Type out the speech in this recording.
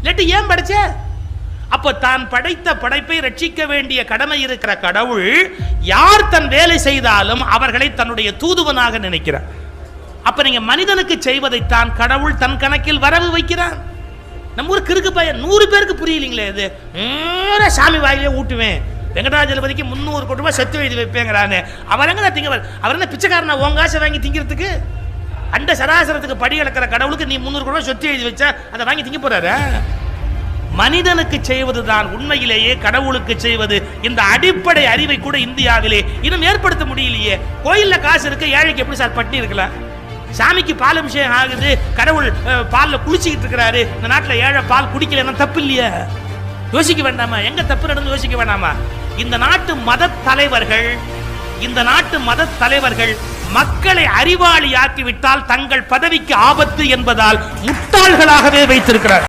இல்லாட்டி ஏன் படைச்ச? அப்ப தான் படைத்த படைப்பை ரட்சிக்க வேண்டிய கடமை இருக்கிற கடவுள் யார் தன் வேலை செய்தாலும் அவர்களை தன்னுடைய தூதுவனாக நினைக்கிறார். அப்ப நீங்க மனிதனுக்கு செய்வதைத்தான் கடவுள் தன் கணக்கில் வரவு வைக்கிறார். நம்ம ஊர் கிறுக்கு பையன் நூறு பேருக்கு புரியலீங்களே இது. சாமி வாயிலே ஊட்டுவேன். வெங்கடாஜலபதிக்கு முந்நூறு கோடி ரூபாய் செத்து எழுதி வைப்பேங்கிறானே. அவர் எங்க திங்க அவர் என்ன பிச்சைக்காரனா? உன் காசை வாங்கி திங்கிறதுக்கு? அண்ட சராசரத்துக்கு படி இழக்கிற கடவுளுக்கு நீ முந்நூறு கோடி சொத்து எழுதி வச்ச அதை வாங்கி திங்க போறாரு? மனிதனுக்கு செய்வது தான் உண்மையிலேயே கடவுளுக்கு செய்வது. இந்த அடிப்படை அறிவை கூட இந்தியாவிலே இன்னும் ஏற்படுத்த முடியலையே. கோயில்ல காசு இருக்கு ஏழைக்கு எப்படி சார் பட்டி இருக்கலாம்? சாமிக்கு பால் அபிஷேகம் ஆகுது கடவுள் பாலில் குளிச்சுக்கிட்டு இருக்கிறாரு. இந்த நாட்டில் ஏழை பால் குடிக்கலன்னா தப்பு இல்லையா. யோசிக்க வேண்டாமா? எங்க தப்பு நடந்து யோசிக்க வேண்டாமா இந்த நாட்டு மத தலைவர்கள் இந்த நாட்டு மத தலைவர்கள் மக்களை அறிவாளி விட்டால் தங்கள் பதவிக்கு ஆபத்து என்பதால் முட்டாள்களாகவே வைத்திருக்கிறார்.